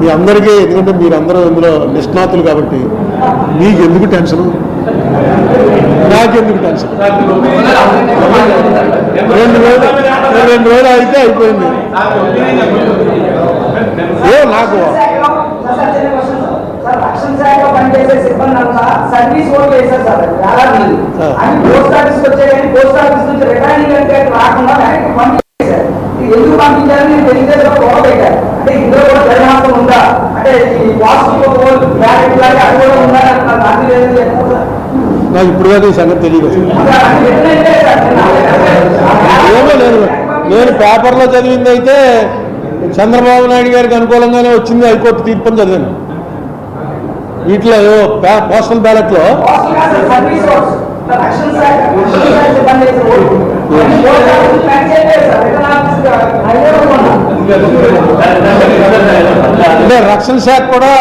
మీ అందరికీ ఎందుకంటే మీరందరూ ఇందులో నిష్ణాతులు కాబట్టి మీకు ఎందుకు టెన్షన్? నాకెందుకు టెన్షన్? రెండు వేలు రెండు వేలు అయితే అయిపోయింది. ఏ నాకు సార్ రక్షణ శాఖలో పనిచేసే సిబ్బంది అంతా సర్వీస్ ఓట్లు వేశారు సార్ చాలా మంది ఆ. అని పోస్ట్ ఆఫీస్ వచ్చే కానీ పోస్ట్ ఆఫీస్ నుంచి రిటైనింగ్ అంటే రాకుండా వెనక్కి పంపించేశారు. ఇది ఎందుకు పంపించారని నేను తెలియజేసిన గొడవ పెట్టారు అంటే ఇందులో కూడా జరిమాసం ఉందా? అంటే ఈ పాజిటివ్ బ్యాలెట్ లాగా అది కూడా ఉందా? నాకు లేదు ఇప్పుడు దాకా సంగతి తెలియదు. సార్, నేను ఏమో నేను నేను పేపర్లో చదివింది అయితే చంద్రబాబు నాయుడు గారికి అనుకూలంగానే వచ్చింది హైకోర్టు తీర్పు చదివాను. వీటిలో పోస్టల్ బ్యాలెట్లో అదే అంటే రక్షణ శాఖ కూడా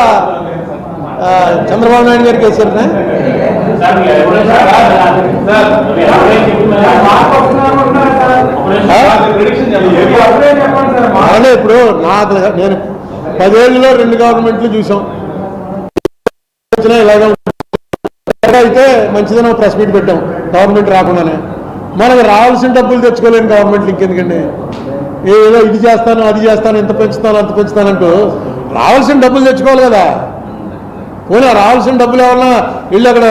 చంద్రబాబు నాయుడు గారికి వేసారనే? అదే ఇప్పుడు నాకు నేను పదేళ్ళలో రెండు గవర్నమెంట్లు చూసాం. వచ్చినా ఇలాగే అయితే మంచిదని ప్రెస్ మీట్ పెట్టాం గవర్నమెంట్ రాకుండానే. మనకు రావాల్సిన డబ్బులు తెచ్చుకోలేము గవర్నమెంట్ ఇంకెందుకండి? ఏదో ఇది చేస్తాను అది చేస్తాను ఇంత పెంచుతాను అంత పెంచుతాను అంటూ రావాల్సిన డబ్బులు తెచ్చుకోవాలి కదా. పోనీ రావాల్సిన డబ్బులు ఏమన్నా వెళ్ళి అక్కడ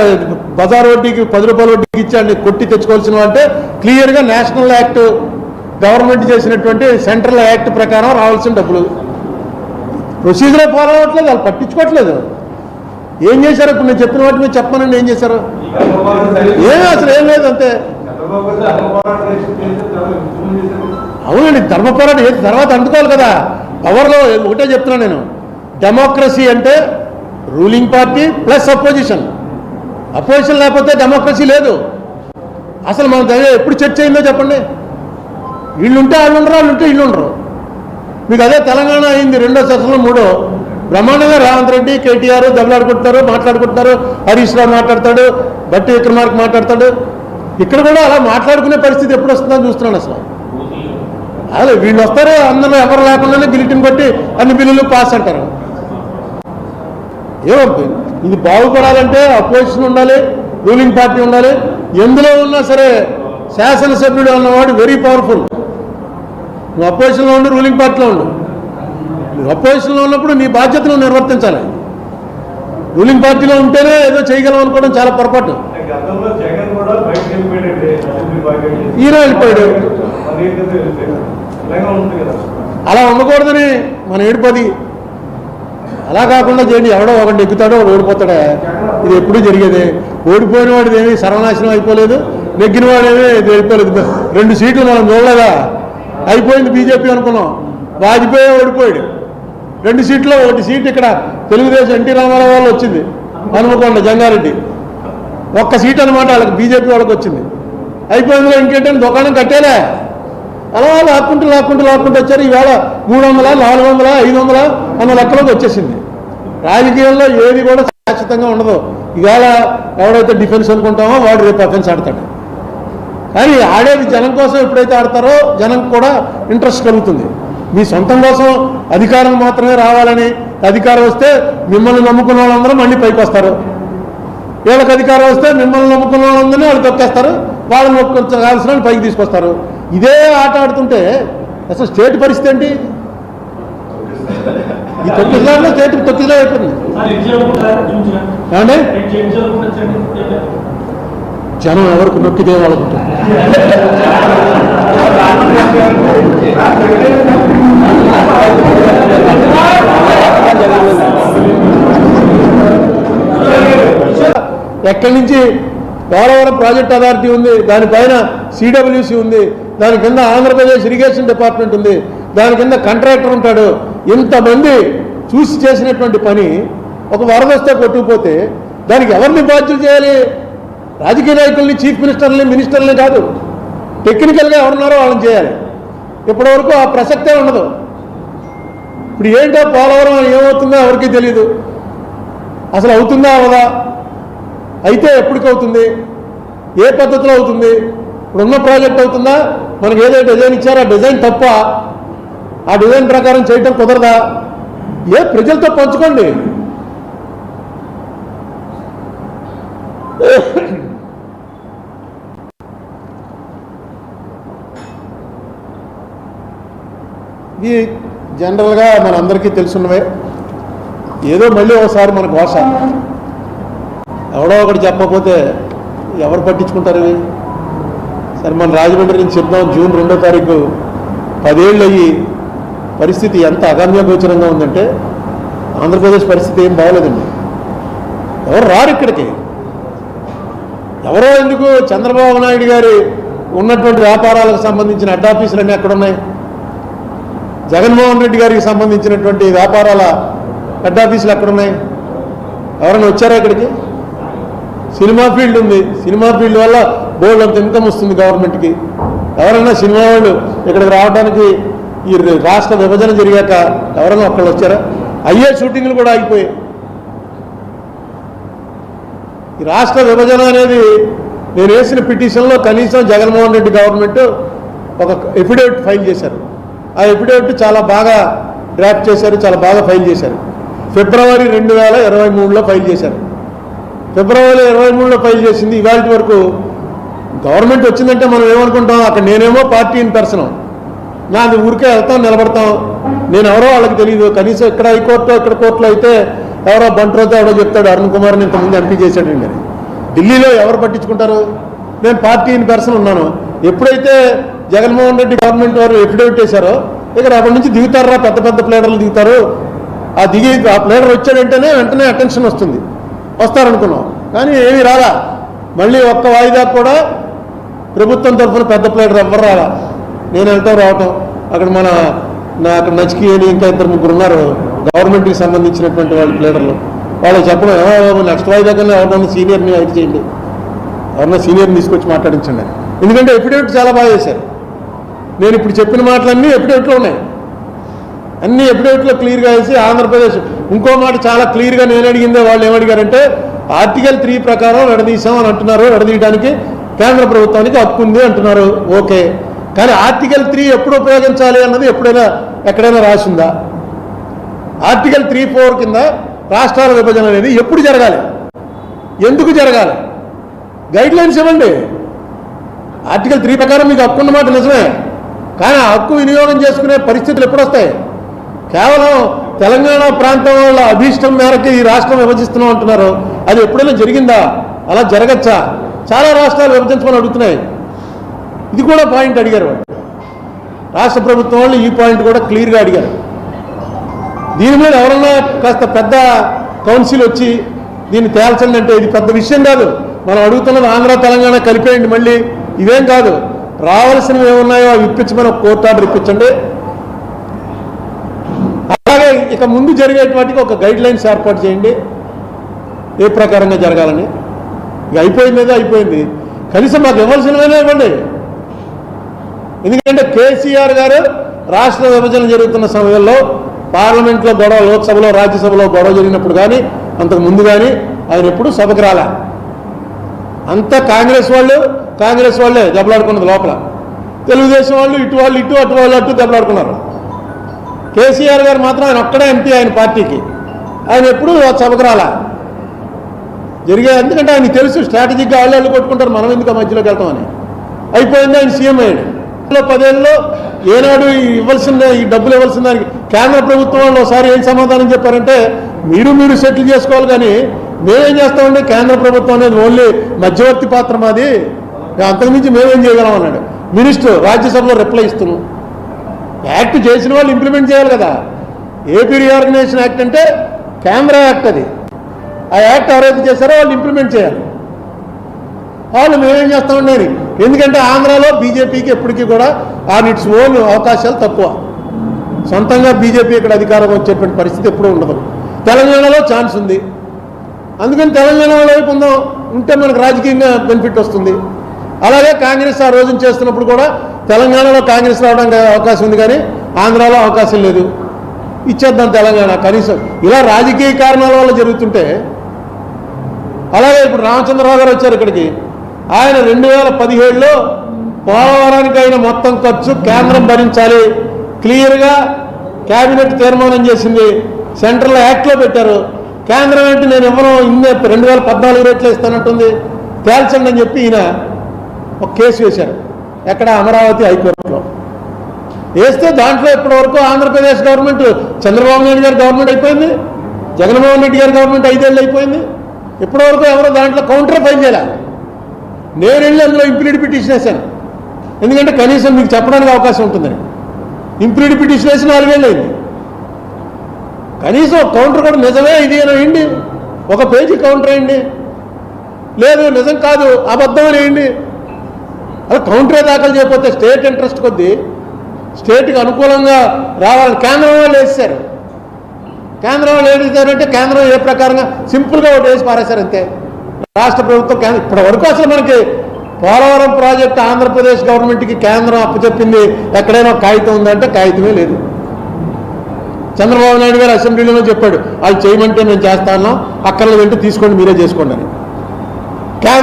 బజార్ వడ్డీకి పది రూపాయల వడ్డీకి ఇచ్చి కొట్టి తెచ్చుకోవాల్సిన అంటే క్లియర్గా నేషనల్ యాక్ట్ గవర్నమెంట్ చేసినటువంటి సెంట్రల్ యాక్ట్ ప్రకారం రావాల్సిన డబ్బులు. ప్రొసీజరే ఫాలో అవ్వట్లేదు వాళ్ళు పట్టించుకోవట్లేదు. ఏం చేశారు? ఇప్పుడు నేను చెప్పిన వాటి మీద చెప్పమనండి ఏం చేశారు? ఏమీ అసలు ఏం లేదు అంతే. అవునండి ధర్మ పోరాటం ఏది తర్వాత అందుకోవాలి కదా. పవర్లో ఒకటే చెప్తున్నాను నేను. డెమోక్రసీ అంటే ruling party plus opposition opposition లేకపోతే డెమోక్రసీ లేదు. అసలు మన దగ్గర ఎప్పుడు చర్చ అయిందో చెప్పండి. వీళ్ళుంటే వాళ్ళు ఉండరు వాళ్ళు ఉంటే వీళ్ళు ఉండరు మీకు అదే తెలంగాణ అయింది రెండో సెషన్లో మూడో. బ్రహ్మాండంగా రేవంత్ రెడ్డి కేటీఆర్ దెబ్బలాడుకుంటున్నారు మాట్లాడుకుంటున్నారు. హరీష్ రావు మాట్లాడతాడు బట్టి విక్రమార్క మాట్లాడతాడు. ఇక్కడ కూడా అలా మాట్లాడుకునే పరిస్థితి ఎప్పుడు వస్తుందని చూస్తున్నాను అసలు. అదే వీళ్ళు వస్తారు అందరూ ఎవరు లేకుండానే గిలిటిని బట్టి అన్ని బిల్లులు పాస్ అంటారు. ఏమో ఇది బాగుపడాలంటే అపోజిషన్ ఉండాలి రూలింగ్ పార్టీ ఉండాలి. ఎందులో ఉన్నా సరే శాసనసభ్యుడు అన్నవాడు వెరీ పవర్ఫుల్. నువ్వు అపోజిషన్లో ఉండు రూలింగ్ పార్టీలో ఉండు. నువ్వు అపోజిషన్లో ఉన్నప్పుడు నీ బాధ్యతను నిర్వర్తించాలి. రూలింగ్ పార్టీలో ఉంటేనే ఏదో చేయగలం అనుకోవడం చాలా పొరపాటు. ఈయన వెళ్ళిపోయాడు. అలా ఉండకూడదని మన ఏడుపది. అలా కాకుండా చేయండి ఎవడో ఒకటి ఎక్కుతాడో వాడు ఓడిపోతాడా? ఇది ఎప్పుడూ జరిగేది. ఓడిపోయిన వాడిది ఏమీ సర్వనాశనం అయిపోలేదు నెగ్గిన వాడేమీ అయిపోలేదు. రెండు సీట్లు మనం చూడలేదా? అయిపోయింది బీజేపీ అనుకున్నాం. వాజ్పేయి ఓడిపోయాడు. రెండు సీట్లో ఒకటి సీట్ ఇక్కడ తెలుగుదేశం ఎన్టీ రామారావు వాళ్ళు వచ్చింది. హనుమకొండ జంగారెడ్డి. ఒక్క సీట్ అనమాట వాళ్ళకి బీజేపీ వాళ్ళకి వచ్చింది. అయిపోయిందిగా ఇంకేంటంటే దుకాణం కట్టేలే. అలా లాక్కుంటూ లాక్కుంటూ లాక్కుంటూ వచ్చారు. ఈవేళ మూడు వందల నాలుగు వందల ఐదు వందల అన్న లెక్కలోకి వచ్చేసింది. రాజకీయాల్లో ఏది కూడా ఖచ్చితంగా ఉండదు. ఈవేళ ఎవడైతే డిఫెన్స్ అనుకుంటామో వాడు రేపు అఫెన్స్ ఆడతాడు. కానీ ఆడేది జనం కోసం ఎప్పుడైతే ఆడతారో జనం కూడా ఇంట్రెస్ట్ కలుగుతుంది. మీ సొంతం కోసం అధికారం మాత్రమే రావాలని అధికారం వస్తే మిమ్మల్ని నమ్ముకున్న వాళ్ళందరూ మళ్ళీ పైకి వస్తారు. వీళ్ళకి అధికారం వస్తే మిమ్మల్ని నమ్ముకున్న వాళ్ళందరినీ వాళ్ళు తొక్కేస్తారు. వాళ్ళని నొక్కు- కావాల్సిన వాళ్ళు పైకి తీసుకొస్తారు. ఇదే ఆట ఆడుతుంటే అసలు స్టేట్ పరిస్థితి ఏంటి? ఈ తొక్కిసలాట్లో స్టేట్ తొక్కిసలా అయిపోయింది. ఏమండి? జనం ఎవరికి నొక్కితే వాళ్ళకు ఎక్కడి నుంచి పోలవరం ప్రాజెక్ట్ అథారిటీ ఉంది దానిపైన సిడబ్ల్యూసి ఉంది దాని కింద ఆంధ్రప్రదేశ్ ఇరిగేషన్ డిపార్ట్మెంట్ ఉంది దాని కింద కాంట్రాక్టర్ ఉంటాడు. ఇంతమంది చూసి చేసినటువంటి పని ఒక వరద వస్తే కొట్టుకుపోతే దానికి ఎవరిని బాధ్యత చేయాలి? రాజకీయ నాయకుల్ని చీఫ్ మినిస్టర్ని మినిస్టర్ని కాదు. టెక్నికల్గా ఎవరున్నారో వాళ్ళని చేయాలి. ఇప్పటివరకు ఆ ప్రసక్తే ఉండదు. ఇప్పుడు ఏంటో పోలవరం ఏమవుతుందో ఎవరికీ తెలియదు అసలు అవుతుందా అవదా? అయితే ఎప్పటికవుతుంది? ఏ పద్ధతిలో అవుతుంది? ఇప్పుడున్న ప్రాజెక్ట్ అవుతుందా? మనకి ఏదో డిజైన్ ఇచ్చారో? ఆ డిజైన్ తప్ప? ఆ డిజైన్ ప్రకారం చేయటం కుదరదా? ఏ ప్రజలతో పంచుకోండి. ఇది జనరల్గా మన అందరికీ తెలుసున్నవే. ఏదో మళ్ళీ ఒకసారి మన ఘోష ఎవడో ఒకటి చెప్పకపోతే ఎవరు పట్టించుకుంటారు ఇవి? సరే మన రాజమండ్రి నుంచి చెప్దాం. జూన్ రెండో తారీఖు పదేళ్ళు అయ్యి పరిస్థితి ఎంత అగమ్యగోచరంగా ఉందంటే ఆంధ్రప్రదేశ్ పరిస్థితి ఏం బాగోలేదండి. ఎవరు రారు ఇక్కడికి? ఎవరో ఎందుకు చంద్రబాబు నాయుడు గారి ఉన్నటువంటి వ్యాపారాలకు సంబంధించిన హెడ్ ఆఫీసులన్నీ ఎక్కడున్నాయి? జగన్మోహన్ రెడ్డి గారికి సంబంధించినటువంటి వ్యాపారాల హెడ్ ఆఫీసులు ఎక్కడున్నాయి? ఎవరైనా వచ్చారా ఇక్కడికి? సినిమా ఫీల్డ్ ఉంది. సినిమా ఫీల్డ్ వల్ల బోర్డు అంత ఇన్కమ్ వస్తుంది గవర్నమెంట్కి. ఎవరైనా సినిమా వాళ్ళు ఇక్కడికి రావడానికి ఈ రాష్ట్ర విభజన జరిగాక ఎవరైనా ఒక్కళ్ళు వచ్చారా? అయ్యే షూటింగ్లు కూడా ఆగిపోయాయి. ఈ రాష్ట్ర విభజన అనేది నేను వేసిన పిటిషన్లో కనీసం జగన్మోహన్ రెడ్డి గవర్నమెంట్ ఒక ఎఫిడేవిట్ ఫైల్ చేశారు. ఆ ఎఫిడేవిట్ చాలా బాగా డ్రాఫ్ట్ చేశారు చాలా బాగా ఫైల్ చేశారు. ఫిబ్రవరి రెండు వేల ఇరవై మూడులో ఫైల్ చేశారు. ఫిబ్రవరి ఇరవై మూడులో ఫైల్ చేసింది ఇవాళ వరకు గవర్నమెంట్ వచ్చిందంటే మనం ఏమనుకుంటాం? అక్కడ నేనేమో పార్టీ ఇన్ పర్సన్. నాది ఊరికే వెళ్తాం నిలబడతాం. నేను ఎవరో వాళ్ళకి తెలియదు కనీసం ఇక్కడ హైకోర్టు ఇక్కడ కోర్టులో అయితే ఎవరో బంట్రోతో ఎవడో చెప్తాడు అరుణ్ కుమార్ని ఇంతకుముందు ఎంపీ చేశాడండి అని ఢిల్లీలో ఎవరు పట్టించుకుంటారు? నేను పార్టీ ఇన్ పర్సన్ ఉన్నాను. ఎప్పుడైతే జగన్మోహన్ రెడ్డి గవర్నమెంట్ వారు ఎఫిడేవిట్ వేశారో ఇక అప్పటి నుంచి దిగుతారా? పెద్ద పెద్ద ప్లేడర్లు దిగుతారు. ఆ దిగి ఆ ప్లేడర్ వచ్చాడంటేనే వెంటనే అటెన్షన్ వస్తుంది. వస్తారనుకున్నాం. కానీ ఏమీ రాలా. మళ్ళీ ఒక్క వాయిదా కూడా ప్రభుత్వం తరఫున పెద్ద ప్లేడర్ ఎవ్వరు రాలా. నేను వెళ్తాం రావటం. అక్కడ మన నా అక్కడ నచ్చికి అని ఇంకా ఇద్దరు ముగ్గురు ఉన్నారు. గవర్నమెంట్కి సంబంధించినటువంటి వాళ్ళ ప్లేడర్లు వాళ్ళు చెప్పడం "ఏమో, నెక్స్ట్ వాయిదా కన్నా ఎవరినన్నా సీనియర్ని అయితే చేయండి. ఎవరన్నా సీనియర్ని తీసుకొచ్చి మాట్లాడించండి. ఎందుకంటే ఎఫిడేవిట్ చాలా బాగా చేశారు. నేను ఇప్పుడు చెప్పిన మాటలన్నీ ఎఫిడేవిట్లో ఉన్నాయి. అన్నీ ఎఫిడేవిట్లో క్లియర్గా వేసి ఆంధ్రప్రదేశ్. ఇంకో మాట చాలా క్లియర్గా నేను అడిగిందే వాళ్ళు ఏమడిగారంటే ఆర్టికల్ త్రీ ప్రకారం విడదీసాం అని అంటున్నారు విడదీయడానికి కేంద్ర ప్రభుత్వానికి హక్కు ఉంది అంటున్నారు. ఓకే. కానీ ఆర్టికల్ త్రీ ఎప్పుడు ఉపయోగించాలి అన్నది ఎప్పుడైనా ఎక్కడైనా రాసిందా? ఆర్టికల్ త్రీ ఫోర్ కింద రాష్ట్రాల విభజన అనేది ఎప్పుడు జరగాలి? ఎందుకు జరగాలి? గైడ్ లైన్స్ ఇవ్వండి. ఆర్టికల్ త్రీ ప్రకారం మీకు హక్కు ఉన్నమాట నిజమే. కానీ ఆ హక్కు వినియోగం చేసుకునే పరిస్థితులు ఎప్పుడొస్తాయి? కేవలం తెలంగాణ ప్రాంతం వాళ్ళ అభీష్టం మేరకు ఈ రాష్ట్రం విభజిస్తున్నాం అంటున్నారు. అది ఎప్పుడైనా జరిగిందా? అలా జరగచ్చా? చాలా రాష్ట్రాలు విభజించమని అడుగుతున్నాయి. ఇది కూడా పాయింట్ అడిగారు రాష్ట్ర ప్రభుత్వం వాళ్ళు ఈ పాయింట్ కూడా క్లియర్గా అడిగారు. దీని మీద ఎవరన్నా కాస్త పెద్ద కౌన్సిల్ వచ్చి దీన్ని తేల్చండి అంటే ఇది పెద్ద విషయం కాదు. మనం అడుగుతున్నది ఆంధ్ర తెలంగాణ కలిపేయండి మళ్ళీ. ఇవేం కాదు. రావాల్సినవి ఏమున్నాయో అవి ఇప్పించమని కోర్ట్ కోర్టు ఆర్డర్ ఇప్పించండి. అలాగే ఇక ముందు జరిగేటువంటికి ఒక గైడ్ లైన్స్ ఏర్పాటు చేయండి. ఏ ప్రకారంగా జరగాలని. ఇక అయిపోయింది ఏదో అయిపోయింది. కనీసం మాకు ఇవ్వాల్సినవైనా ఇవ్వండి. ఎందుకంటే కేసీఆర్ గారు రాష్ట్ర విభజన జరుగుతున్న సమయంలో పార్లమెంట్లో గొడవ లోక్సభలో రాజ్యసభలో గొడవ జరిగినప్పుడు కానీ అంతకు ముందు కానీ ఆయన ఎప్పుడు సభకు రాలే. అంతా కాంగ్రెస్ వాళ్ళు కాంగ్రెస్ వాళ్ళే దెబ్బలాడుకున్నది లోపల. తెలుగుదేశం వాళ్ళు ఇటు వాళ్ళు ఇటు అటు వాళ్ళు అటు దెబ్బలాడుకున్నారు. కేసీఆర్ గారు మాత్రం ఆయన ఒక్కడే ఎంపీ ఆయన పార్టీకి. ఆయన ఎప్పుడు చవకరాల జరిగే ఎందుకంటే ఆయన తెలుసు స్ట్రాటజిక్గా వాళ్ళు వాళ్ళు కొట్టుకుంటారు మనం ఎందుకు ఆ మధ్యలోకి వెళ్తామని. అయిపోయింది ఆయన సీఎం అయ్యాడు. పదేళ్ళలో ఏనాడు ఈ ఇవ్వాల్సిన ఈ డబ్బులు ఇవ్వాల్సిన దానికి కేంద్ర ప్రభుత్వం వాళ్ళు ఒకసారి ఏం సమాధానం చెప్పారంటే మీరు మీరు సెటిల్ చేసుకోవాలి కానీ మేమేం చేస్తామంటే కేంద్ర ప్రభుత్వం అనేది ఓన్లీ మధ్యవర్తి పాత్ర మాది. అంతకుమించి మేమేం చేయగలం అన్నాడు. మినిస్టర్ రాజ్యసభలో రిప్లై ఇస్తున్నాం. యాక్ట్ చేసిన వాళ్ళు ఇంప్లిమెంట్ చేయాలి కదా. ఏపీ రీఆర్గనైజేషన్ యాక్ట్ అంటే కెమెరా యాక్ట్ అది. ఆ యాక్ట్ ఎవరైతే చేశారో వాళ్ళు ఇంప్లిమెంట్ చేయాలి. వాళ్ళు మేమేం చేస్తామండి అని ఎందుకంటే ఆంధ్రాలో బీజేపీకి ఎప్పటికీ కూడా ఆన్ ఇట్స్ ఓన్ అవకాశాలు తక్కువ. సొంతంగా బీజేపీ ఇక్కడ అధికారం వచ్చేటువంటి పరిస్థితి ఎప్పుడూ ఉండదు. తెలంగాణలో ఛాన్స్ ఉంది. అందుకని తెలంగాణ వైపు ఉందాం. ఉంటే మనకు రాజకీయంగా బెనిఫిట్ వస్తుంది. అలాగే కాంగ్రెస్ ఆ రోజున చేస్తున్నప్పుడు కూడా తెలంగాణలో కాంగ్రెస్ రావడానికి అవకాశం ఉంది కానీ ఆంధ్రాలో అవకాశం లేదు. ఇచ్చేద్దాం తెలంగాణ. కనీసం ఇలా రాజకీయ కారణాల వల్ల జరుగుతుంటే అలాగే ఇప్పుడు రామచంద్రరావు గారు వచ్చారు ఇక్కడికి. ఆయన రెండు వేల పదిహేడులో పోలవరానికి అయిన మొత్తం ఖర్చు కేంద్రం భరించాలి. క్లియర్గా కేబినెట్ తీర్మానం చేసింది. సెంట్రల్ యాక్ట్లో పెట్టారు. కేంద్రం ఏంటి నేను ఇవ్వను ఇన్నే రెండు వేల పద్నాలుగు రేట్లు ఇస్తానంటుంది. తేల్చండి అని చెప్పి ఈయన ఒక కేసు వేశారు. ఎక్కడ అమరావతి హైకోర్టులో. వేస్తే దాంట్లో ఇప్పటివరకు ఆంధ్రప్రదేశ్ గవర్నమెంట్ చంద్రబాబు నాయుడు గారి గవర్నమెంట్ అయిపోయింది. జగన్మోహన్ రెడ్డి గారి గవర్నమెంట్ ఐదేళ్ళు అయిపోయింది. ఇప్పటివరకు ఎవరో దాంట్లో కౌంటర్ ఫైల్ చేయాలి. నేను వెళ్ళి అందులో ఇంప్లీడ్ పిటిషన్ వేశాను. ఎందుకంటే కనీసం మీకు చెప్పడానికి అవకాశం ఉంటుందని. ఇంప్లీడ్ పిటిషన్ వేసి నాలుగేళ్ళు అయింది. కనీసం కౌంటర్ కూడా నిజమే ఇది అని వేయండి. ఒక పేజీ కౌంటర్ వేయండి. లేదు నిజం కాదు అబద్ధం అని వేయండి. అదే కౌంటరే దాఖలు చేయకపోతే స్టేట్ ఇంట్రెస్ట్ కొద్దీ స్టేట్కి అనుకూలంగా రావాలని కేంద్రం వాళ్ళు వేసారు కేంద్రం వాళ్ళు ఏం కేంద్రం ఏ ప్రకారంగా సింపుల్గా ఒకటి వేసి పారేశారు అంతే. రాష్ట్ర ప్రభుత్వం కేంద్రం ఇప్పటి వరకు అసలు మనకి పోలవరం ప్రాజెక్టు ఆంధ్రప్రదేశ్ గవర్నమెంట్కి కేంద్రం అప్పచెప్పింది ఎక్కడైనా కాగితం ఉందంటే కాగితమే లేదు. చంద్రబాబు నాయుడు గారు అసెంబ్లీలో చెప్పాడు వాళ్ళు చేయమంటే మేము చేస్తాను అక్కర్లేదంటే తీసుకోండి మీరే చేసుకోండి అని.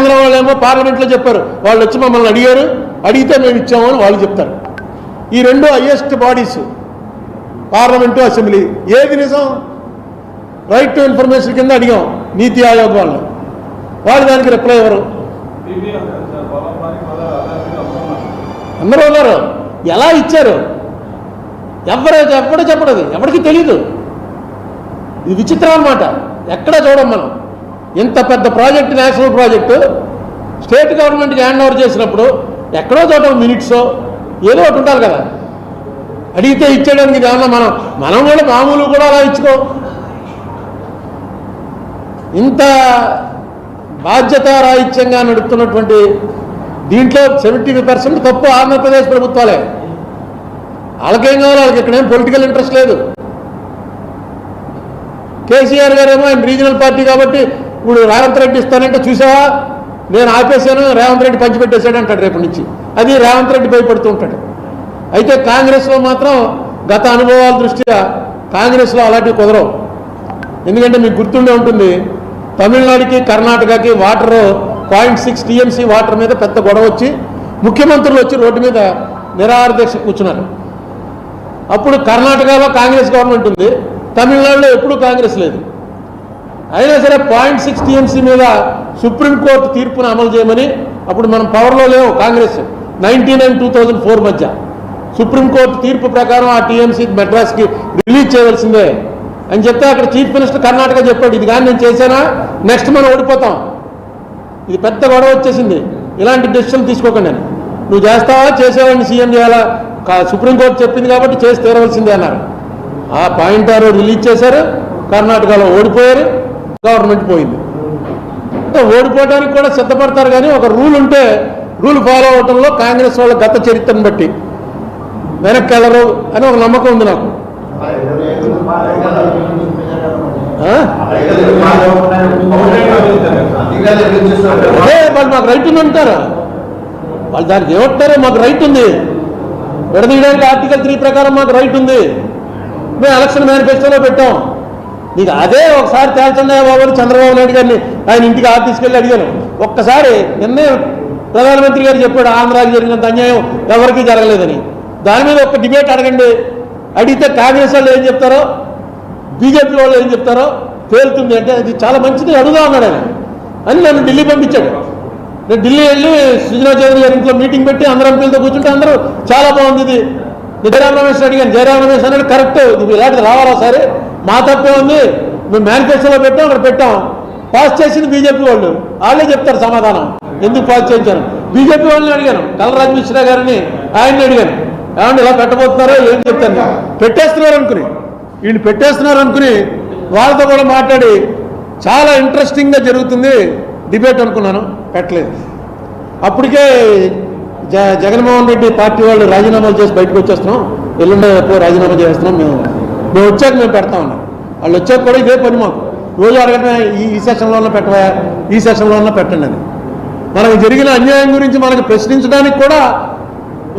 కేంద్రం వాళ్ళేమో పార్లమెంట్లో చెప్పారు. వాళ్ళు వచ్చి మమ్మల్ని అడిగారు. అడిగితే మేము ఇచ్చాము అని వాళ్ళు చెప్తారు. ఈ రెండు హయ్యెస్ట్ బాడీస్ పార్లమెంటు అసెంబ్లీ ఏది నిజం? రైట్ టు ఇన్ఫర్మేషన్ కింద అడిగాం. నీతి ఆయోగ్ వాళ్ళు వాళ్ళు దానికి రిప్లై ఎవరు? అందరూ ఉన్నారు ఎలా ఇచ్చారు? ఎవరు ఎప్పుడు చెప్పడదు ఎవరికి తెలియదు ఇది విచిత్రం అన్నమాట. ఎక్కడా చూడం మనం. ఇంత పెద్ద ప్రాజెక్ట్ నేషనల్ ప్రాజెక్టు స్టేట్ గవర్నమెంట్కి హ్యాండ్ ఓవర్ చేసినప్పుడు ఎక్కడో చోట మినిట్స్ ఏదో ఒకటి ఉండాలి కదా. అడిగితే ఇచ్చేయడానికి ఏమన్నా మనం మనం కూడా మామూలు కూడా అలా ఇచ్చుకో. ఇంత బాధ్యత రాహిత్యంగా నడుపుతున్నటువంటి దీంట్లో సెవెంటీ పర్సెంట్ తప్పు ఆంధ్రప్రదేశ్ ప్రభుత్వాలే. వాళ్ళకేం కావాలి? వాళ్ళకి ఇక్కడేం పొలిటికల్ ఇంట్రెస్ట్ లేదు. కేసీఆర్ గారేమో ఆయన రీజనల్ పార్టీ కాబట్టి ఇప్పుడు రేవంత్ రెడ్డి ఇస్తానంటే చూసావా? నేను ఆపేశాను రేవంత్ రెడ్డి పంచిపెట్టేశాడు అంటాడు రేపు నుంచి. అది రేవంత్ రెడ్డి భయపడుతూ ఉంటాడు. అయితే కాంగ్రెస్లో మాత్రం గత అనుభవాల దృష్ట్యా కాంగ్రెస్లో అలాంటివి కుదరవు. ఎందుకంటే మీకు గుర్తుండే ఉంటుంది తమిళనాడుకి కర్ణాటకకి water point six TMC water మీద పెద్ద గొడవ వచ్చి ముఖ్యమంత్రులు వచ్చి రోడ్డు మీద నిరాహార దీక్ష కూర్చున్నారు. అప్పుడు కర్ణాటకలో కాంగ్రెస్ గవర్నమెంట్ ఉంది తమిళనాడులో ఎప్పుడూ కాంగ్రెస్ లేదు. అయినా సరే పాయింట్ సిక్స్ టీఎంసీ మీద సుప్రీంకోర్టు తీర్పును అమలు చేయమని అప్పుడు మనం పవర్లో లేవు Congress. Ninety nine two thousand four మధ్య. సుప్రీంకోర్టు తీర్పు ప్రకారం ఆ టీఎంసీ మెడ్రాస్కి రిలీజ్ చేయవలసిందే అని చెప్తే అక్కడ చీఫ్ మినిస్టర్ కర్ణాటక చెప్పాడు ఇది కానీ నేను చేశానా? నెక్స్ట్ మనం ఓడిపోతాం. ఇది పెద్ద గొడవ వచ్చేసింది. ఇలాంటి డెసిషన్ తీసుకోకండి అని. నువ్వు చేస్తావా? చేసేవాడిని సీఎం చేయాలా? సుప్రీంకోర్టు చెప్పింది కాబట్టి చేసి తీరవలసిందే అన్నారు. ఆ పాయింట్ ఆరు రిలీజ్ చేశారు. కర్ణాటకలో ఓడిపోయారు. గవర్నమెంట్ పోయింది. ఓడిపోవడానికి కూడా సిద్ధపడతారు కానీ ఒక రూల్ ఉంటే రూల్ ఫాలో అవడంలో కాంగ్రెస్ వాళ్ళ గత చరిత్రను బట్టి వెనక్కి వెళ్ళరు అని ఒక నమ్మకం ఉంది నాకు. అదే వాళ్ళు మాకు రైట్ ఉంది అంటారు? వాళ్ళు దానికి ఏమంటారో మాకు రైట్ ఉంది. విడదీయడానికి ఆర్టికల్ త్రీ ప్రకారం మాకు రైట్ ఉంది. మేము ఎలక్షన్ మేనిఫెస్టోలో పెట్టాం. నీకు అదే ఒకసారి తేల్చండి బాబు అని చంద్రబాబు నాయుడు గారిని ఆయన ఇంటికి ఆ తీసుకెళ్ళి అడిగాను. ఒక్కసారి నిన్నే ప్రధానమంత్రి గారు చెప్పాడు ఆంధ్రాకి జరిగినంత అన్యాయం ఎవరికీ జరగలేదని. దాని మీద ఒక డిబేట్ అడగండి. అడిగితే కాంగ్రెస్ వాళ్ళు ఏం చెప్తారో బీజేపీ వాళ్ళు ఏం చెప్తారో తేలుతుంది అంటే అది చాలా మంచిది అడుగుదా అన్నాడు ఆయన. అని నన్ను ఢిల్లీ పంపించాడు. నేను ఢిల్లీ వెళ్ళి సుజనా చౌదరి గారి ఇంట్లో మీటింగ్ పెట్టి అందరం ఎంపీలతో కూర్చుంటే అందరూ చాలా బాగుంది ఇది. నేను రమేష్ అడిగాను జయరాం రమేష్ అన్నాడు కరెక్ట్ ఇది ఇలాంటిది రావాలా సరే? మా తప్పే ఉంది. మేము మేనిఫెస్టోలో పెట్టాం అక్కడ పెట్టాం పాస్ చేసింది బీజేపీ వాళ్ళు. వాళ్ళే చెప్తారు సమాధానం. ఎందుకు పాస్ చేయించాను బీజేపీ వాళ్ళని అడిగాను. కలరాజ్ మిశ్రా గారిని ఆయన్ని అడిగాను. ఏమంటే ఇలా పెట్టబోతున్నారో? ఏం చెప్తాను? పెట్టేస్తున్నారు అనుకుని. వీళ్ళు పెట్టేస్తున్నారు అనుకుని వాళ్ళతో కూడా మాట్లాడి చాలా ఇంట్రెస్టింగ్గా జరుగుతుంది డిబేట్ అనుకున్నాను. పెట్టలేదు. అప్పటికే జ జగన్మోహన్ రెడ్డి పార్టీ వాళ్ళు రాజీనామాలు చేసి బయటకు వచ్చేస్తున్నాం. ఎల్లుండే రాజీనామా చేస్తున్నాం మేము. మేము వచ్చాక మేము పెడతా ఉన్నాం. వాళ్ళు వచ్చాక కూడా ఇదే పని మాకు. రోజు అడగటమే ఈ ఈ సెషన్లో ఉన్న పెట్టవా ఈ సెషన్లో ఉన్న పెట్టండి అని. మనకు జరిగిన అన్యాయం గురించి మనకు ప్రశ్నించడానికి కూడా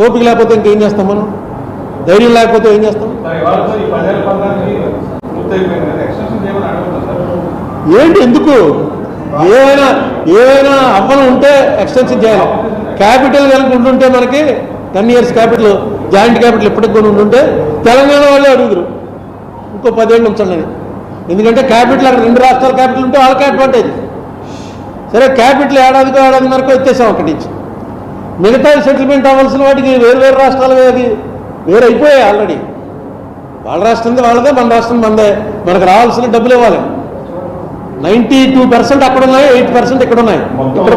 ఓపిక లేకపోతే ఇంకేం చేస్తాం మనం? ధైర్యం లేకపోతే ఏం చేస్తాం? ఏంటి ఎందుకు? ఏమైనా ఏమైనా అవ్వను ఉంటే ఎక్స్టెన్షన్ చేయాలి. క్యాపిటల్ కనుక ఉంటుంటే మనకి ten years capital joint capital ఎప్పటికి కూడా ఉంటుంటే తెలంగాణ వాళ్ళే అడుగుదురు. ఇంకో పదేళ్ళు ఉంచండి. ఎందుకంటే క్యాపిటల్ అక్కడ రెండు రాష్ట్రాల క్యాపిటల్ ఉంటే వాళ్ళకి అడ్వాంటేజ్ సరే క్యాపిటల్ ఏడాదికో ఏడాది వరకు వచ్చేసాం అక్కడి నుంచి. మిగతా సెటిల్మెంట్ అవ్వాల్సిన వాటికి వేరు వేరు రాష్ట్రాలు అది వేరు అయిపోయాయి ఆల్రెడీ వాళ్ళ రాష్ట్రంది వాళ్ళదే మన రాష్ట్రం మనదే మనకు రావాల్సిన డబ్బులు ఇవ్వాలి. నైంటీ టూ పర్సెంట్ అక్కడ ఉన్నాయి ఎయిట్ పర్సెంట్ ఇక్కడ ఉన్నాయి మొత్తం ఇక్కడ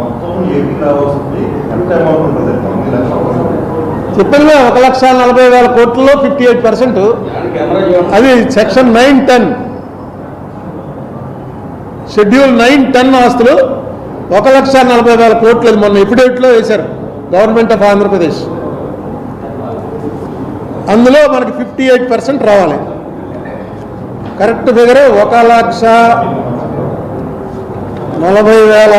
మొత్తం ఏపీ రావాల్సింది ఎంత అమౌంట్ ఉంటుంది తొమ్మిది లక్షలు చెప్పిన ఒక లక్ష నలభై వేల కోట్లలో ఫిఫ్టీ ఎయిట్ పర్సెంట్ అది section nine ten. Schedule nine ten ఆస్తులు ఒక లక్ష నలభై వేల కోట్లు అది మొన్న ఎఫిడేవిట్లో వేశారు గవర్నమెంట్ ఆఫ్ ఆంధ్రప్రదేశ్. అందులో మనకి ఫిఫ్టీ ఎయిట్ పర్సెంట్ రావాలి. కరెక్ట్ ఫిగరే ఒక లక్ష నలభై వేల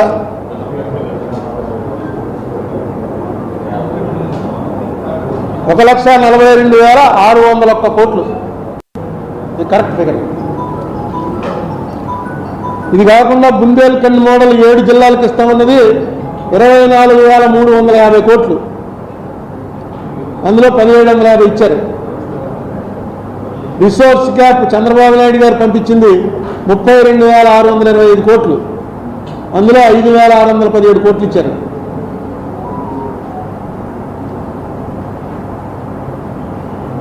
ఒక లక్ష నలభై రెండు వేల ఆరు వందల ఒక్క కోట్లు. ఇది కరెక్ట్ ఫిగర్ ఇది కాకుండా బుందేల్ఖండ్ మోడల్ ఏడు జిల్లాలకు ఇస్తామన్నది ఇరవై నాలుగు వేల మూడు వందల యాభై కోట్లు. అందులో పదిహేడు వందల యాభై ఇచ్చారు. రిసోర్స్ క్యాప్ చంద్రబాబు నాయుడు గారు పంపించింది ముప్పై రెండు వేల ఆరు వందల ఇరవై ఐదు కోట్లు. అందులో ఐదు వేల ఆరు వందల పదిహేడు కోట్లు ఇచ్చారు.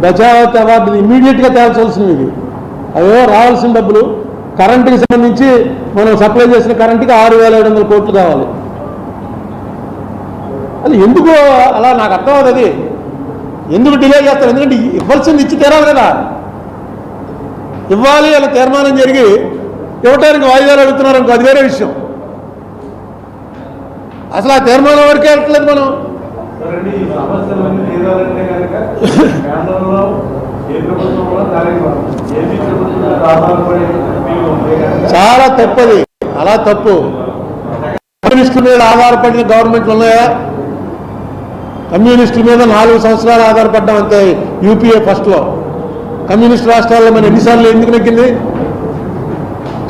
బచావత్ అవార్డుని ఇమీడియట్గా తేల్చాల్సినవి ఇది. అవేవో రావాల్సిన డబ్బులు కరెంటుకి సంబంధించి మనం సప్లై చేసిన కరెంటుకి ఆరు వేల ఏడు వందల కోట్లు కావాలి. అది ఎందుకు అలా నాకు అర్థం అవుతుంది అది. ఎందుకు డిలే చేస్తారు? ఎందుకంటే ఇవ్వాల్సింది ఇచ్చి తీరాలి కదా. ఇవ్వాలి అలా తీర్మానం జరిగి ఇవ్వటానికి వాయిదాలు అడుగుతున్నారు అనుకో అది వేరే విషయం. అసలు ఆ తీర్మానం వరకే వెళ్ళట్లేదు మనం? కనుక కేంద్రంలో ఏ ప్రభుత్వం ఏపీ ప్రభుత్వం చాలా తప్పది. అలా తప్పు. కమ్యూనిస్టుల మీద ఆధారపడిన గవర్నమెంట్లు ఉన్నాయా? కమ్యూనిస్టుల మీద నాలుగు సంవత్సరాలు ఆధారపడ్డాం అంతే యూపీఏ ఫస్ట్లో కమ్యూనిస్ట్ రాష్ట్రాల్లో మన ఎన్నిసార్లు ఎందుకు నెగ్గింది?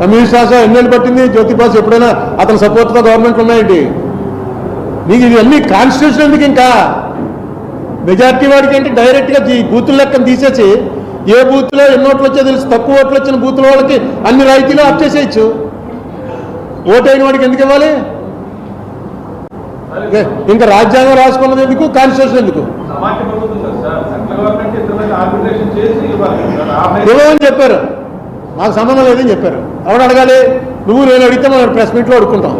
కమ్యూనిస్ట్ రాష్ట్రం ఎన్నేళ్ళు పట్టింది? జ్యోతిబాస్ ఎప్పుడైనా అతని సపోర్ట్తో గవర్నమెంట్ ఉన్నాయండి. మీకు ఇది అన్ని కాన్స్టిట్యూషన్ ఎందుకు ఇంకా? మెజార్టీ వాడికి అంటే డైరెక్ట్గా ఈ బూతుల లెక్కను తీసేసి ఏ బూత్లో ఎన్ని ఓట్లు వచ్చో తెలుసు. తక్కువ ఓట్లు వచ్చిన బూతుల వాళ్ళకి అన్ని రాయితీలు ఆఫ్ చేసేయచ్చు. ఓటైన వాడికి ఎందుకు ఇవ్వాలి? ఇంకా రాజ్యాంగం రాసుకున్నది ఎందుకు? కాన్స్టిట్యూషన్ ఎందుకు? ఇవ్వమని చెప్పారు. మాకు సంబంధం లేదని చెప్పారు. ఎవడు అడగాలి? నువ్వు నేను అడిగితే మనం ప్రెస్ మీట్లో అడుక్కుంటాం.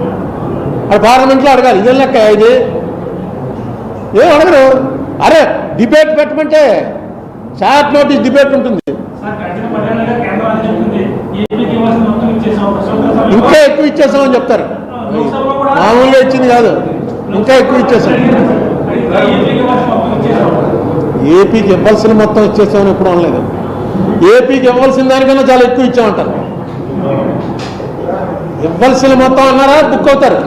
అది పార్లమెంట్లో అడగాలి. ఇదే లెక్క ఇది? ఏం అడగరు? అరే డిబేట్ పెట్టమంటే షార్ట్ నోటీస్ డిబేట్ ఉంటుంది. ఇంకా ఎక్కువ ఇచ్చేసామని చెప్తారు. మామూలుగా ఇచ్చింది కాదు. ఇంకా ఎక్కువ ఇచ్చేసాం. ఏపీకి ఇవ్వాల్సిన మొత్తం ఇచ్చేసామని ఎప్పుడు అనలేదు. ఏపీకి ఇవ్వాల్సిన దానికన్నా చాలా ఎక్కువ ఇచ్చామంటారు. ఇవ్వాల్సిన మొత్తం అన్నారా? బుక్ అవుతారు.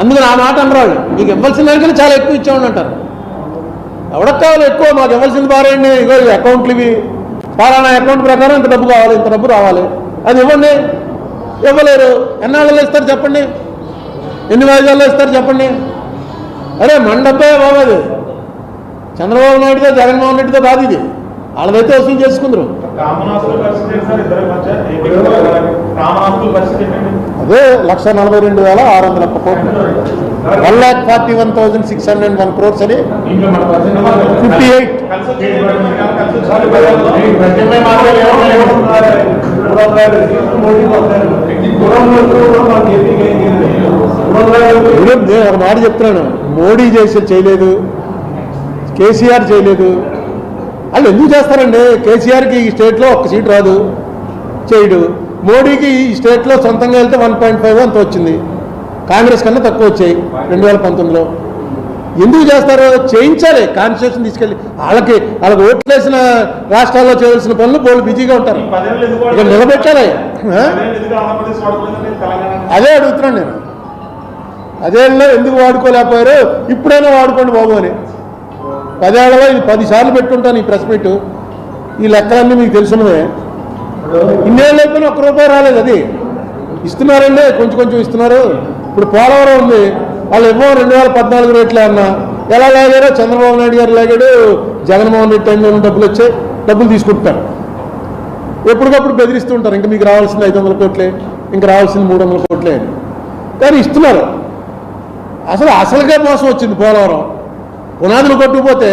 అందుకని ఆ మాట అనరు వాళ్ళు మీకు ఇవ్వాల్సిన దానికన్నా చాలా ఎక్కువ ఇచ్చామని అంటారు. ఎవరికి కావాలి ఎక్కువ మాకు ఇవ్వాల్సింది బారేయండి ఇగో ఈ అకౌంట్లు ఇవి. ఫలానా అకౌంట్ ప్రకారం ఇంత డబ్బు కావాలి ఇంత డబ్బు రావాలి. అది ఇవ్వండి. ఇవ్వలేరు. ఎన్నాళ్ళలో ఇస్తారు చెప్పండి. ఎన్ని వాయిదాల్లో ఇస్తారు చెప్పండి. అరే మన డబ్బే బాబు అది. చంద్రబాబు నాయుడుతో జగన్మోహన్ రెడ్డితో కాదు ఇది. వాళ్ళదైతే వసూలు చేసుకుందరు. అదే లక్ష నలభై రెండు వేల ఆరు వందల ఒక్క కోట్లు. One lakh forty one thousand six hundred one crores అని ఫిఫ్టీ ఎయిట్. నేను ఒక మాట చెప్తున్నాను. మోడీ చేసి చేయలేదు. కేసీఆర్ చేయలేదు. వాళ్ళు ఎందుకు చేస్తారండి? కేసీఆర్కి ఈ స్టేట్లో ఒక్క సీట్ రాదు. చేయడు. మోడీకి ఈ స్టేట్లో సొంతంగా వెళ్తే వన్ పాయింట్ ఫైవ్ అంత వచ్చింది కాంగ్రెస్ కన్నా తక్కువ వచ్చాయి రెండు వేల పంతొమ్మిదిలో. ఎందుకు చేస్తారు చేయించాలి. కాన్స్టిట్యూషన్ తీసుకెళ్ళి వాళ్ళకి వాళ్ళకి ఓట్లేసిన రాష్ట్రాల్లో చేయవలసిన పనులు వాళ్ళు బిజీగా ఉంటారు. ఇక నిలబెట్టాలి. అదే అడుగుతున్నాను నేను. అదేళ్ళలో ఎందుకు వాడుకోలేకపోయారు? ఇప్పుడైనా వాడుకోండి బాబు అని. పదేళ్ళలో ఇది పది సార్లు పెట్టుంటాను ఈ ప్రెస్ మీట్. ఈ లెక్కలన్నీ మీకు తెలుసున్నదే ఇన్నేళ్ళు అయిపోయినా ఒక్క రూపాయి రాలేదు అది. ఇస్తున్నారండి కొంచెం కొంచెం ఇస్తున్నారు. ఇప్పుడు పోలవరం ఉంది. వాళ్ళు ఏమో రెండు వేల పద్నాలుగు రేట్లే అన్నా. ఎలా లాగారో చంద్రబాబు నాయుడు గారు లాగాడు జగన్మోహన్ రెడ్డి టైంలో డబ్బులు వచ్చాయి డబ్బులు తీసుకుంటారు. ఎప్పటికప్పుడు బెదిరిస్తూ ఉంటారు. ఇంకా మీకు రావాల్సింది ఐదు వందల కోట్లే ఇంకా రావాల్సింది మూడు వందల కోట్లే అని. కానీ ఇస్తున్నారు. అసలు అసలుగా మోసం వచ్చింది పోలవరం. పునాదులు కొట్టుకుపోతే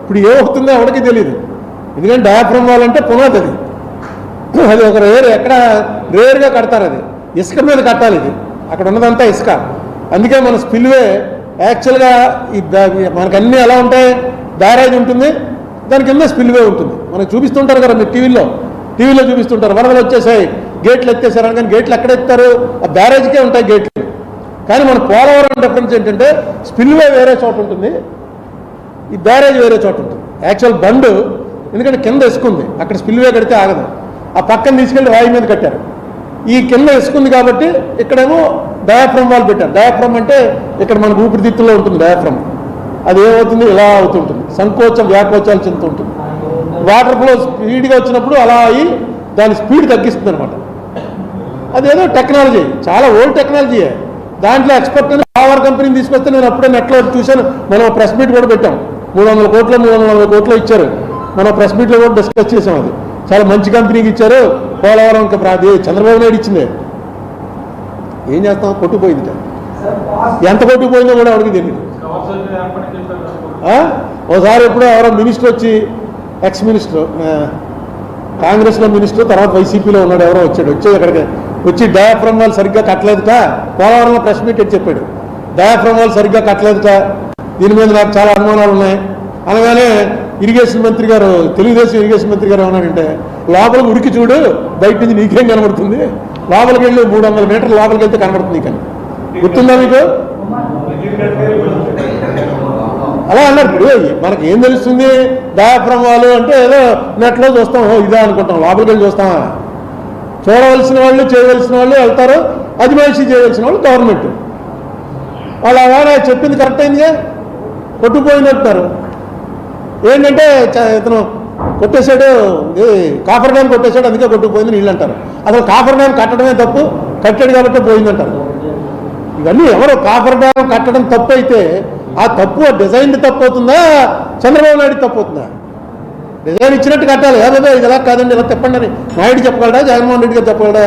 ఇప్పుడు ఏమవుతుందో ఎవరికి తెలియదు ఎందుకంటే డయాఫ్రమ్ వాళ్ళంటే పునాది అది. అది ఒక రేరు ఎక్కడ రేరుగా కడతారు అది. ఇసుక మీద కట్టాలి ఇది. అక్కడ ఉన్నదంతా ఇసుక. అందుకే మన స్పిల్వే యాక్చువల్గా ఈ దా- మనకు అన్నీ ఎలా ఉంటాయి? బ్యారేజ్ ఉంటుంది. దాని కింద స్పిల్వే ఉంటుంది. మనకు చూపిస్తుంటారు కదా మీరు టీవీలో టీవీలో చూపిస్తుంటారు. వరదలు వచ్చేసాయి. గేట్లు ఎత్తేసారు కానీ గేట్లు ఎక్కడ ఎత్తారు? ఆ బ్యారేజ్కే ఉంటాయి గేట్లు. కానీ మన పోలవరం డిఫరెన్స్ ఏంటంటే స్పిల్వే వేరే చోట ఉంటుంది. ఈ బ్యారేజ్ వేరే చోట ఉంటుంది. యాక్చువల్ బండ్ ఎందుకంటే కింద ఇసుకుంది అక్కడ స్పిల్వే కడితే ఆగదు. ఆ పక్కన తీసుకెళ్ళి రాయి మీద కట్టారు. ఈ కింద ఇసుకుంది కాబట్టి ఇక్కడేమో డయాఫ్రమ్ వాళ్ళు పెట్టారు. డయాఫ్రమ్ అంటే ఇక్కడ మనకు ఊపిరితిత్తుల్లో ఉంటుంది డయాఫ్రమ్. అది ఏమవుతుంది? ఇలా అవుతుంటుంది. సంకోచం వ్యాకోచాలు చెందుతుంటుంది వాటర్ ఫ్లో స్పీడ్గా వచ్చినప్పుడు అలా అయ్యి దాని స్పీడ్ తగ్గిస్తుంది అనమాట అదేదో టెక్నాలజీ. చాలా ఓల్డ్ టెక్నాలజీ. దాంట్లో ఎక్స్పర్ట్ అని పవర్ కంపెనీని తీసుకొస్తే నేను అప్పుడే నెట్లో చూశాను. మనం ప్రెస్ మీట్ కూడా పెట్టాం. మూడు వందల కోట్లు మూడు వందల కోట్లు ఇచ్చారు. మనం ప్రెస్ మీట్లో కూడా డిస్కస్ చేసాం అది. చాలా మంచి కంపెనీకి ఇచ్చారు. పోలవరం ఇంకా అది చంద్రబాబు నాయుడు ఇచ్చిందే? ఏం చేస్తాం? కొట్టుకుపోయింది ఎంత కొట్టుకుపోయిందో కూడా ఎవరికి తెలియదు ఒకసారి ఆ? ఎప్పుడో ఎవరో మినిస్టర్ వచ్చి ఎక్స్ మినిస్టర్ కాంగ్రెస్లో మినిస్టర్ తర్వాత వైసీపీలో ఉన్నాడు ఎవరో వచ్చాడు. వచ్చి అక్కడికి వచ్చి డయాఫ్రమ్ వాళ్ళు సరిగ్గా కట్టలేదుట. పోలవరంలో ప్రెస్ మీట్ అని చెప్పాడు. డయాఫ్రమ్ వాళ్ళు సరిగ్గా కట్టలేదుట. దీని మీద నాకు చాలా అనుమానాలు ఉన్నాయి. అనగానే ఇరిగేషన్ మంత్రి గారు తెలుగుదేశం ఇరిగేషన్ మంత్రి గారు ఏమన్నారంటే లోపలికి ఉడికి చూడు బయట నుంచి నీకేం కనబడుతుంది? లోపలికి వెళ్ళి మూడు వందల మీటర్ల లోపలికి వెళ్తే కనబడుతుంది కానీ గుర్తుందా మీకు? అలా అన్నారు ఇప్పుడు. మనకి ఏం తెలుస్తుంది? డయాఫ్రమ్ వాళ్ళు అంటే ఏదో నెట్లో చూస్తాం ఓ ఇదా అనుకుంటాం లోపలికి వెళ్ళి చూస్తామా చూడవలసిన వాళ్ళు చేయవలసిన వాళ్ళు వెళ్తారు. అజమాయిషీ చేయవలసిన వాళ్ళు గవర్నమెంట్. వాళ్ళు అలానే చెప్పింది కరెక్ట్ అయిందిగా? కొట్టుకుపోయినట్టున్నారు ఏంటంటే ఇతను కొట్టేశాడు ఇది కాఫర్ డ్యామ్ కొట్టేశాడు అందుకే కొట్టుకుపోయింది నీళ్ళు అంటారు. అసలు కాఫర్ డ్యామ్ కట్టడమే తప్పు కట్టాడు కాబట్టి పోయిందంటారు ఇవన్నీ ఎవరు కాఫర్ డ్యామ్ కట్టడం తప్పు అయితే ఆ తప్పు ఆ డిజైన్ తప్పు అవుతుందా చంద్రబాబు నాయుడు తప్పు అవుతుందా డిజైన్ ఇచ్చినట్టు కట్టాలి. ఏదో ఇది ఎలా కాదండి ఇలా చెప్పండి అని నాయుడు చెప్పగలడా? జగన్మోహన్ రెడ్డి గారు చెప్పగలడా?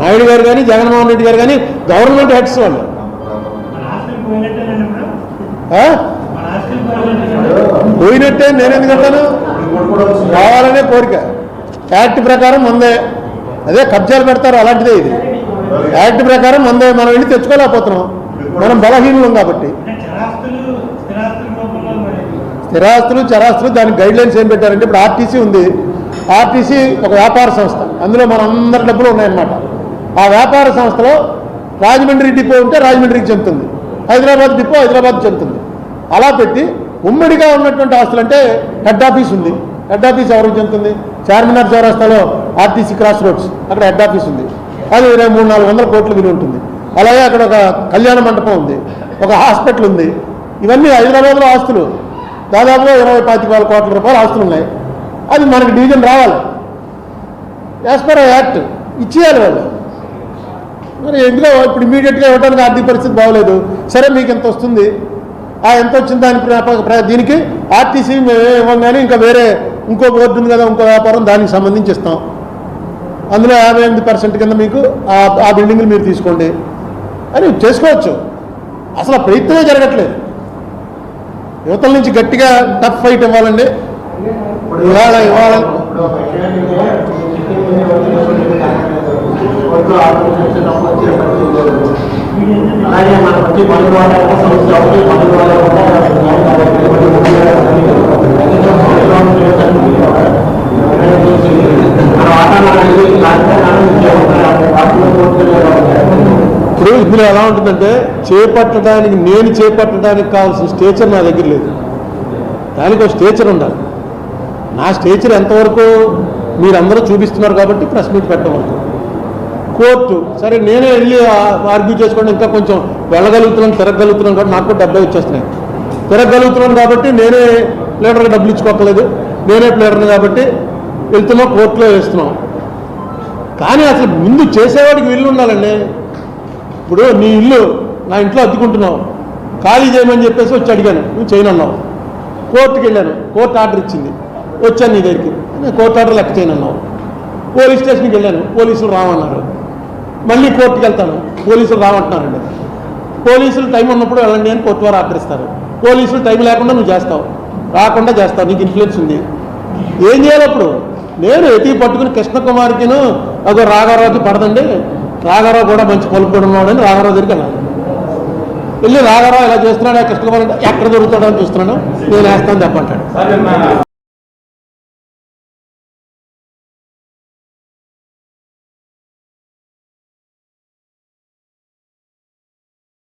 నాయుడు గారు కానీ జగన్మోహన్ రెడ్డి గారు కానీ గవర్నమెంట్ హెడ్స్ వాళ్ళు మన ఆస్తులు పోయినట్టేనండి ఇప్పుడు ఆ? మన ఆస్తులు పోయినట్టే నేను ఎందుకంటాను కావాలనే కోరిక. యాక్ట్ ప్రకారం ముందే అదే కబ్జాలు పెడతారు అలాంటిదే ఇది. యాక్ట్ ప్రకారం ముందే మనం వెళ్ళి తెచ్చుకోలేకపోతున్నాం. మనం బలహీనం కాబట్టి. స్థిరాస్తులు చరాస్తులు దానికి గైడ్ లైన్స్ ఏం పెట్టారంటే ఇప్పుడు ఆర్టీసీ ఉంది. ఆర్టీసీ ఒక వ్యాపార సంస్థ. అందులో మన అందరి డబ్బులు ఉన్నాయన్నమాట. ఆ వ్యాపార సంస్థలో రాజమండ్రి డిపో ఉంటే రాజమండ్రికి చెందుతుంది. హైదరాబాద్ డిపో హైదరాబాద్ చెందుతుంది. అలా పెట్టి ఉమ్మడిగా ఉన్నటువంటి ఆస్తులు అంటే హెడ్ ఆఫీస్ ఉంది. హెడ్ ఆఫీస్ ఎవరికి చెందుతుంది? చార్మినార్ చౌరస్తాలో ఆర్టీసీ క్రాస్ రోడ్స్. అక్కడ హెడ్ ఆఫీస్ ఉంది. అది ఇరవై మూడు నాలుగు వందల కోట్లు విలువ ఉంటుంది. అలాగే అక్కడ ఒక కళ్యాణ మండపం ఉంది. ఒక హాస్పిటల్ ఉంది. ఇవన్నీ హైదరాబాద్లో ఆస్తులు. దాదాపుగా ఇరవై పాతిక వేల కోట్ల రూపాయలు ఆస్తులు ఉన్నాయి. అది మనకి డివిజన్ రావాలి. యాజ్ పర్ యాక్ట్ ఇచ్చేయాలి వాళ్ళు. మరి ఎందుకో ఇప్పుడు ఇమీడియట్గా ఇవ్వడానికి ఆర్థిక పరిస్థితి బాగోలేదు. సరే మీకు ఇంత వస్తుంది? ఎంత వచ్చింది దాని దీనికి ఆర్టీసీ మేమే ఇవ్వం కానీ ఇంకా వేరే ఇంకో బోర్డు ఉంది కదా ఇంకో వ్యాపారం దానికి సంబంధించి ఇస్తాం. అందులో యాభై ఎనిమిది పర్సెంట్ కింద మీకు ఆ బిల్డింగ్లు మీరు తీసుకోండి. అని చేసుకోవచ్చు. అసలు ప్రయత్నమే జరగట్లేదు. యువతల నుంచి గట్టిగా టఫ్ ఫైట్ ఇవ్వాలండి. ఇవాళ ఇవాళ అలాగే మన వచ్చి వాళ్ళ సమస్య వాళ్ళ ఇప్పుడు ఇందులో ఎలా ఉంటుందంటే చేపట్టడానికి నేను చేపట్టడానికి కావాల్సిన స్టేచర్ నా దగ్గర లేదు. దానికి ఒక స్టేచర్ ఉండాలి. నా స్టేచర్ ఎంతవరకు మీరందరూ చూపిస్తున్నారు కాబట్టి ప్రెస్ మీట్ పెట్టవరకు కోర్టు. సరే నేనే వెళ్ళి ఆర్గ్యూ చేసుకోండి ఇంకా కొంచెం వెళ్ళగలుగుతున్నాను తిరగలుగుతున్నాను కాబట్టి నాకు కూడా వచ్చేస్తున్నాయి. తిరగలుగుతున్నాను కాబట్టి నేనే ప్లేడర్కి డబ్బులు ఇచ్చుకోకలేదు నేనే ప్లేడర్ని కాబట్టి వెళ్తున్నాం కోర్టులో వేస్తున్నాం. కానీ అసలు ముందు చేసేవాడికి వీళ్ళు ఉండాలండి. ఇప్పుడు నీ ఇల్లు నా ఇంట్లో అద్దుకుంటున్నావు. ఖాళీ చేయమని చెప్పేసి వచ్చి అడిగాను. నువ్వు చేయనన్నావు. కోర్టుకి వెళ్ళాను. కోర్టు ఆర్డర్ ఇచ్చింది. వచ్చాను నీ దగ్గరికి. నేను కోర్టు ఆర్డర్ లెక్క చేయనన్నావు. పోలీస్ స్టేషన్కి వెళ్ళాను. పోలీసులు రామన్నారు మళ్ళీ కోర్టుకి వెళ్తాను. పోలీసులు రామంటున్నారండి పోలీసులు టైం ఉన్నప్పుడు వెళ్ళండి అని కోర్టు వారు ఆర్డరిస్తారు. పోలీసులు టైం లేకుండా నువ్వు చేస్తావు. రాకుండా చేస్తావు. నీకు ఇన్ఫ్లుయెన్స్ ఉంది. ఏం చేయాలి అప్పుడు నేను ఎతి పట్టుకుని కృష్ణకుమార్కిను అదో రాఘారావుకి పడదండి. రాఘారావు కూడా మంచి పలుకుడు ఉన్నాడని రాఘారావు దగ్గరికి వెళ్ళాలి. వెళ్ళి రాఘారావు ఇలా చేస్తున్నాడు కృష్ణకుమార్ ఎక్కడ దొరుకుతాడో అని నేను వేస్తాను చెప్పంటాడు